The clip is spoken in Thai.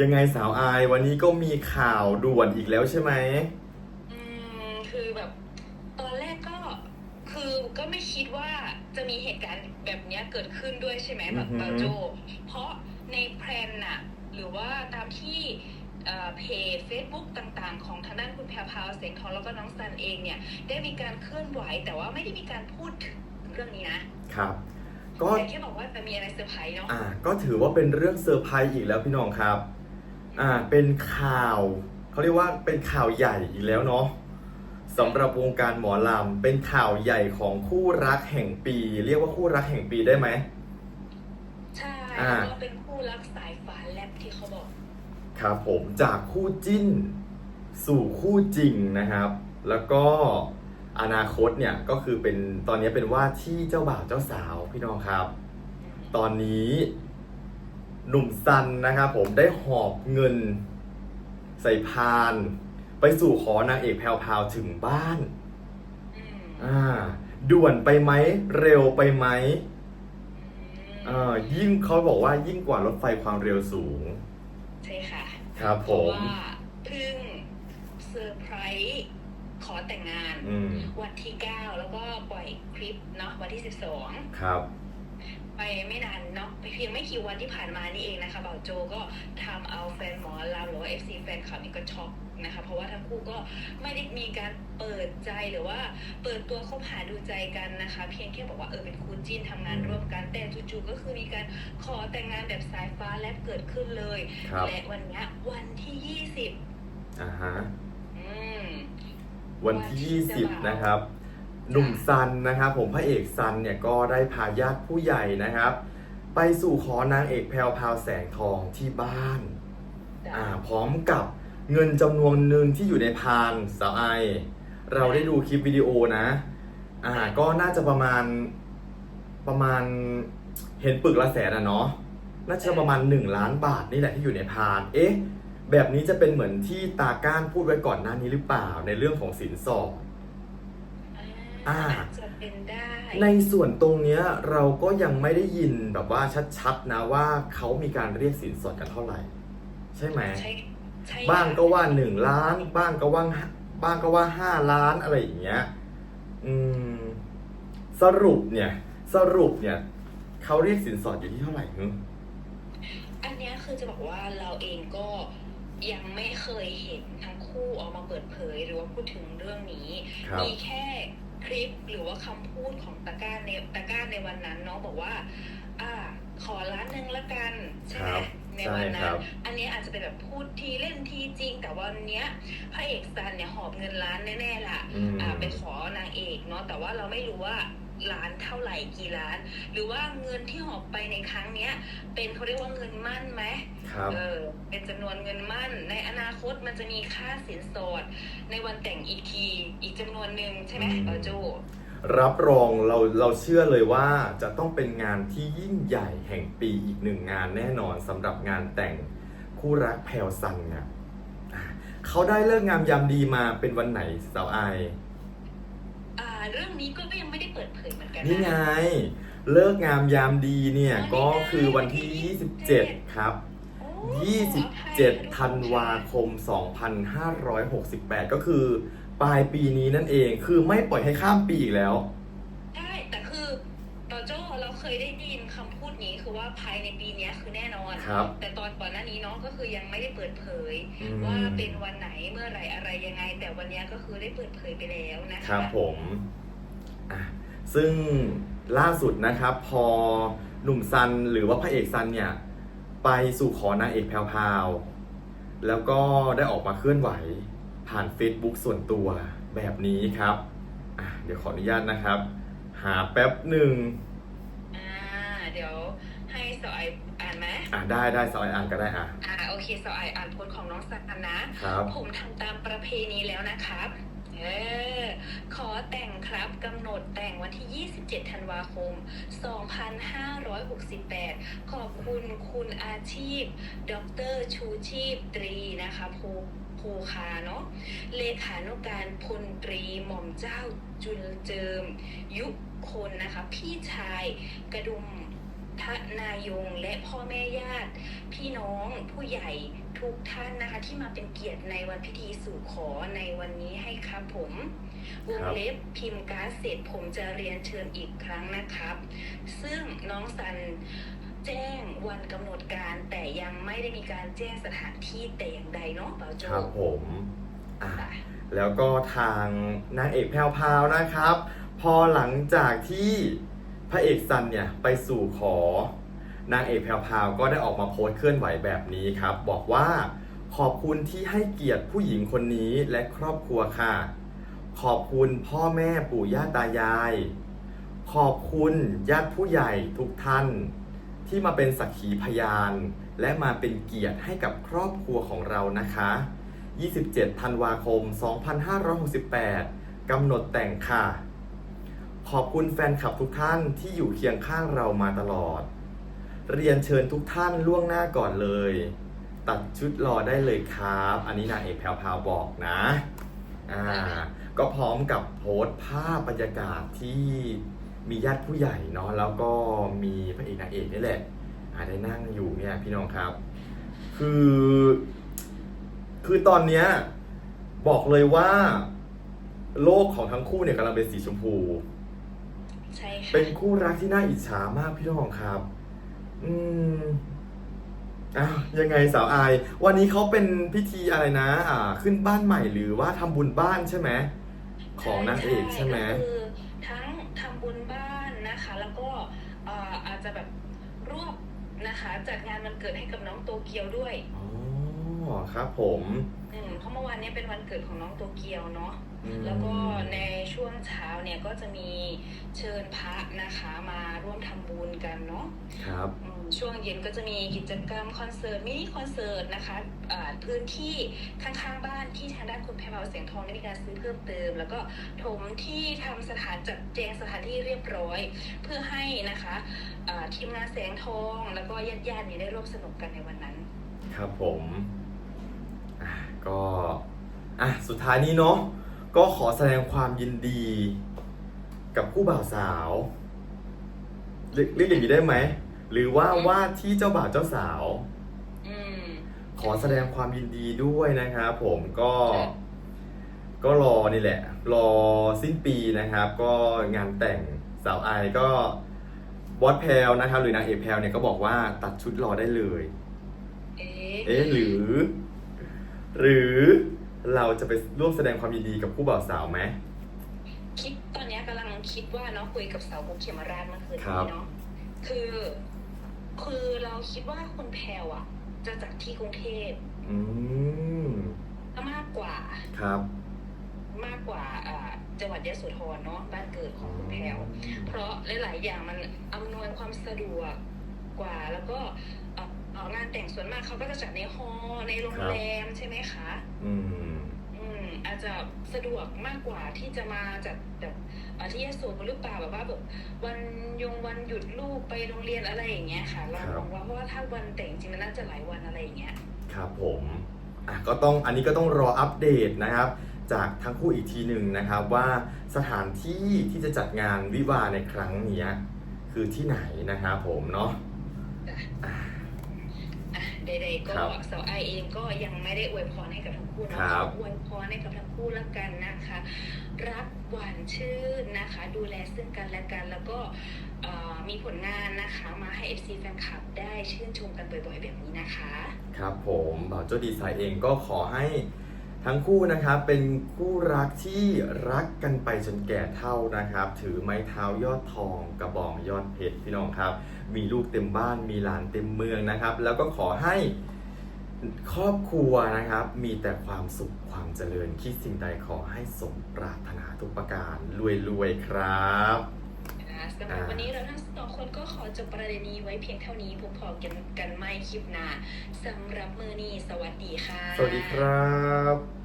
ยังไงสาวอายวันนี้ก็มีข่าวด่วนอีกแล้วใช่ไหม อืมคือแบบ ตอนแรกก็คือก็ไม่คิดว่าจะมีเหตุการณ์แบบเนี้ยเกิดขึ้นด้วยใช่ไหมแบบอือหือ บาโจ เพราะในแพลนน่ะ หรือว่าตามที่เอ่อเพจ Facebook ต่างๆ ของทางด้านคุณแพรพราวเสียงทองแล้วก็น้องซันเองเนี่ย ได้มีการเคลื่อนไหว แต่ว่าไม่ได้มีการพูดถึงเรื่องนี้นะครับ ก็แต่แค่บอกว่าจะมีอะไรเซอร์ไพรส์เนาะ อ่าก็ถือว่าเป็นเรื่องเซอร์ไพรส์อีกแล้วพี่น้องครับ อ่าเป็นข่าวเขาเรียกว่าเป็นข่าวใหญ่อีกแล้วเนาะสำหรับวงการหมอลำเป็นข่าวใหญ่ของคู่รักแห่งปี เรียกว่าคู่รักแห่งปีได้ไหมใช่อ่าแล้วก็เป็นคู่รักสายฟ้าแลบที่เขาบอกครับผมจากคู่จิ้น สู่คู่จริงนะครับ แล้วก็อนาคตเนี่ยก็คือเป็นตอนนี้เป็นว่าที่เจ้าบ่าวเจ้าสาวพี่น้องครับ ตอนนี้ หนุ่มซันนะครับผมได้หอบเงินใส่พาน ไปสู่ขอนางเอกแพรวๆถึงบ้าน อืมอ่า ด่วนไปไหม เร็วไปไหมเอ่อยิ่งเขาบอกว่ายิ่งกว่ารถไฟความเร็วสูง ใช่ค่ะครับเพผราะม ว่าเพิ่งเซอร์ไพรส์ขอแต่งงาน อืม วันที่ 9 แล้วก็ปล่อยคลิปเนาะวันที่ 12 ครับ ไปไม่นานเนาะไปเพียงไม่กี่วันที่ผ่านมานี่เองนะคะบ่าวโจก็ทำเอาแฟนหมอลำหรือว่า FC แฟนคลับนี่ก็ช็อกนะคะ เพราะว่าทั้งคู่ก็ไม่ได้มีการเปิดใจหรือว่าเปิดตัวคบหาดูใจกันนะคะ เพียงแค่บอกว่าเออเป็นคู่จิ้นทำงานร่วมกันแต่จู่ๆก็คือมีการขอแต่งงานแบบสายฟ้าแลบเกิดขึ้นเลยครับและวันเนี้ยวันที่20อ่าฮะอืมวันที่วันที่จะ20นะครับ หนุ่มซันนะครับผมพระเอกซันเนี่ยก็ได้พาญาติผู้ใหญ่นะครับ ไปสู่ขอนางเอกแพรวพราวแสงทองที่บ้านอ่าพร้อมกับเงินจำนวนหนึ่งที่อยู่ในพานสาวไอ เราได้ดูคลิปวิดีโอนะอ่าก็น่าจะประมาณประมาณเห็นปึกละแสนอะเนาะน่าจะประมาณ 1 ล้านบาทนี่แหละที่อยู่ในพาน เอ๊ะ แบบนี้จะเป็นเหมือนที่ตาก้านพูดไว้ก่อนหน้านี้หรือเปล่าในเรื่องของสินสอด อ่าอ่า อาจจะเป็นได้ในส่วนตรงเนี้ยเราก็ยังไม่ได้ยินแบบว่าชัดๆนะว่าเขามีการเรียกสินสอดกันเท่าไหร่ ใช่ไหม ใช่ใช่บ้างก็ว่าหนึ่งล้าน บ้างก็ว่าบ้างก็ว่าห้าล้านอะไรอย่างเงี้ย อืม สรุปเนี่ย สรุปเนี่ยเขาเรียกสินสอดอยู่ที่เท่าไหร่ฮึอันเนี้ยคือจะบอกว่าเราเองก็ยังไม่เคยเห็นทั้งคู่ออกมาเปิดเผยหรือว่าพูดถึงเรื่องนี้ ครับ มีแค่ คลิปหรือว่าคำพูดของตะกร้าในตะกร้าในวันนั้นเนาะบอกว่า อ่า ขอล้านหนึ่งละกันใช่ไหมครับในใช่วันคนั้รันบอันนี้อาจจะเป็นแบบพูดทีเล่นทีจริง แต่วันเนี้ยพระเอกซันเนี่ยหอบเงินล้านแน่ๆล่ะอืมอ่าไปขอนางเอกเนาะแต่ว่าเราไม่รู้ว่า ล้านเท่าไหร่กี่ล้าน หรือว่าเงินที่หอบไปในครั้งเนี้ย เป็นเขาเรียกว่าเงินมั่นไหมครับเออเป็นจำนวนเงินมั่น ในอนาคตมันจะมีค่าสินสอด ในวันแต่งอีกทีอีกจำนวนหนึ่งใช่ไหมอืมเออโจรับรองเราเราเชื่อเลยว่าจะต้องเป็นงานที่ยิ่งใหญ่แห่งปีอีกหนึ่งงานแน่นอนสำหรับงานแต่งคู่รักแพลวซันเนี่ยอะเขาได้เลิกงามยามดีมาเป็นวันไหนสาวไอายอ่า เรื่องนี้ก็ยังไม่ได้เปิดเผยเหมือนกันนี่ไงนะเลิกงามยามดีเนี่ยอ๋อก็นี่ไงคือวันที่ 27 ครับโอ้27 ธันวาคม 2568 ก็คือ ปลายปีนี้นั่นเอง คือไม่ปล่อยให้ข้ามปีอีกแล้ว ใช่แต่คือต่อโจเราเค ยได้ยินคำพูดนี้คือว่าภายในปีเนี้ยคือแน่นอนครับแต่ตอนก่อนหน้านี้เนาะก็คือยังไม่ได้เปิดเผยอืมว่าเป็นวันไหนเมื่อไหร่อะไรยังไง แต่วันเนี้ยก็คือได้เปิดเผยไปแล้วนะคะครับผมอะซึ่งล่าสุดนะครับพอหนุ่มซันหรือว่าพระเอกซันเนี่ยไปสู่ขอนางเอกแพรวๆแล้วก็ได้ออกมาเคลื่อนไหวผ่าน Facebook ส่วนตัวแบบนี้ครับอะเดี๋ยวขออนุญาตนะครับ หาแป๊บหนึ่งอ่า เดี๋ยวให้สอยอ่านไหมอะได้ได้สไลด์อ่านก็ได้อะ อ่าโอเคสอยอ่านโพสต์ของน้องสันนะ ครับ ผมทำตามประเพณีแล้วนะครับ เออ ขอแต่งครับกำหนดแต่งวันที่ 27 ธันวาคม 2568 ขอบคุณคุณอาชีพ ดรชูชีพตรีนะคะภูภูคาเนาะ เลขานุการพลตรีหม่อมเจ้าจุลเจิม ยุคนนะคะ พี่ชายกระดุม ทนายงและพ่อแม่ญาติ พี่น้องผู้ใหญ่ทุกท่านนะคะ ที่มาเป็นเกียรติในวันพิธีสู่ขอในวันนี้ให้ครับผมวงเล็บพิมพ์การ์ดเสร็จผมจะเรียนเชิญอีกครั้งนะครับ ซึ่งน้องสันแจ้งวันกำหนดการแต่ยังไม่ได้มีการแจ้งสถานที่แต่อย่างใดเนาะเปล่าโจครับผมอะค่ะแล้วก็ทางนางเอกแพรวพราวนะครับ พอหลังจากที่ พระเอกซันเนี่ยไปสู่ขอนางเอกแพรวพาวก็ได้ออกมาโพสต์เคลื่อนไหวแบบนี้ครับ บอกว่าขอบคุณที่ให้เกียรติผู้หญิงคนนี้และครอบครัวค่ะ ขอบคุณพ่อแม่ปู่ย่าตายาย ขอบคุณญาติผู้ใหญ่ทุกท่าน ที่มาเป็นสักขีพยาน และมาเป็นเกียรติให้กับครอบครัวของเรานะคะ 27 ธันวาคม 2568 กำหนดแต่งค่ะ ขอบคุณแฟนคลับทุกท่านที่อยู่เคียงข้างเรามาตลอด เรียนเชิญทุกท่านล่วงหน้าก่อนเลย ตัดชุดรอได้เลยครับ อันนี้นางเอกแพรวพาบอกนะอ่าก็พร้อมกับโพสต์ภาพบรรยากาศที่มีญาติผู้ใหญ่เนาะแล้วก็มีพระเอกนางเอกนี่แหละอาได้นั่งอยู่เนี่ยพี่น้องครับ คือ คือตอนเนี้ยบอกเลยว่า โลกของทั้งคู่เนี่ยกำลังเป็นสีชมพู ใช่ค่ะเป็นคู่รักที่น่าอิจฉามากพี่น้องครับ อืมอ้าวยังไงสาวอาย วันนี้เขาเป็นพิธีอะไรนะ อ่า ขึ้นบ้านใหม่หรือว่าทำบุญบ้านใช่ไหมของนางเอกใช่ไหมก็คือทั้งทำบุญบ้านนะคะ แล้วก็เอ่ออาจจะแบบรวบนะคะ จัดงานวันเกิดให้กับน้องโตเกียวด้วยอ๋อครับผม อืมเพราะเมื่อวานเนี้เป็นวันเกิดของน้องโตเกียวเนาะอืม แล้วก็ในช่วงเช้าเนี่ยก็จะมีเชิญพระนะคะมาร่วมทำบุญกันเนาะครับอืมช่วงเย็นก็จะมีกิจกรรมคอนเสิร์ตมินิคอนเสิร์ตนะคะอ่าพื้นที่ข้างๆบ้านที่ทางด้านคุณแพรวาเสียงทองได้มีการซื้อเพิ่มเติม แล้วก็ถมที่ทำสถานจัดแจงสถานที่เรียบร้อย เพื่อให้นะคะอ่าทีมงานแสงทอง แล้วก็ญาติๆเนี่ยได้ร่วมสนุกกันในวันนั้น ครับผมอะก็อะสุดท้ายนี้เนาะ ก็ขอแสดงความยินดีกับคู่บ่าวสาวเรียกเรียกอย่างนี้ได้ไหม หรือว่าว่าที่เจ้าบ่าวเจ้าสาว อืม ขอแสดงความยินดีด้วยนะครับผมก็ครับก็รอนี่แหละ รอสิ้นปีนะครับ ก็งานแต่งสาวไอายก็บอสแพลวนะครับ หรือนางเอกแพลวเนี่ยก็บอกว่าตัดชุดรอได้เลย เอ๊ะเอ๊ะหรือ หรือ เราจะไปร่วมแสดงความยินดีกับคู่บ่าวสาวไหมคิดตอนเนี้ยกำลังคิดว่าเนาะคุยกับสาวกุ๊กเขมราชเมื่อคืนครันี้บเนาะคือ คือเราคิดว่าคุณแพรวอะจะจัดที่กรุงเทพอืมมากกว่าครับ มากกว่าอ่าจังหวัดยะโสธรเนาะบ้านเกิดของคุณแพรวเพราะหลาย ๆ อย่างมันอำนวยความสะดวกกว่าแล้วก็เอ่อเอ่อ งานแต่งส่วนมากเขาก็จะจัดในฮอลล์ในโรงแรมใช่ไหมคะ อืม อืม อาจจะสะดวกมากกว่าที่จะมาจัดแบบเอ่อที่ยะโสหรือเปล่าแบบว่าแบบวันยงวันหยุดลูกไปโรงเรียนอะไรอย่างเงี้ยค่ะ เราครับมองว่าเพราะว่าถ้าวันแต่งจริงมันน่าจะหลายวันอะไรอย่างเงี้ย ครับผมอะก็ต้องอันนี้ก็ต้องรออัปเดตนะครับ จากทั้งคู่อีกทีหนึ่งนะครับว่าสถานที่ที่จะจัดงานวิวาห์ในครั้งเนี้ยคือที่ไหนนะครับผมเนาะจ้ะอะอะ ใดๆก็ครับสาวไอเองก็ยังไม่ได้อวยพรให้กับทั้งคู่เนาะครับขออวยพรให้กับทั้งคู่แล้วกันนะคะ รักหวานชื่นนะคะ ดูแลซึ่งกันและกันแล้วก็เอ่อมีผลงานนะคะมาให้ FC แฟนคลับได้ชื่นชมกันบ่อยๆ แบบนี้นะคะ ครับผมบ่าวโจ้ดีไซน์เองก็ขอให้ ทั้งคู่นะครับเป็นคู่รักที่รักกันไปจนแก่เท่านะครับ ถือไม้เท้ายอดทองกระบองยอดเพชรพี่น้องครับ มีลูกเต็มบ้านมีหลานเต็มเมืองนะครับ แล้วก็ขอให้ครอบครัวนะครับมีแต่ความสุขความเจริญคิดสิ่งใดขอให้สมปรารถนาทุกประการรวยๆครับ นะคะสำหรับวันนี้เราทั้งสองคนก็ขอจบประเด็นนี้ไว้เพียงเท่านี้พบพอกันกันไม่คลิปหน้าสำหรับมือนี้สวัสดีค่ะ สวัสดีครับ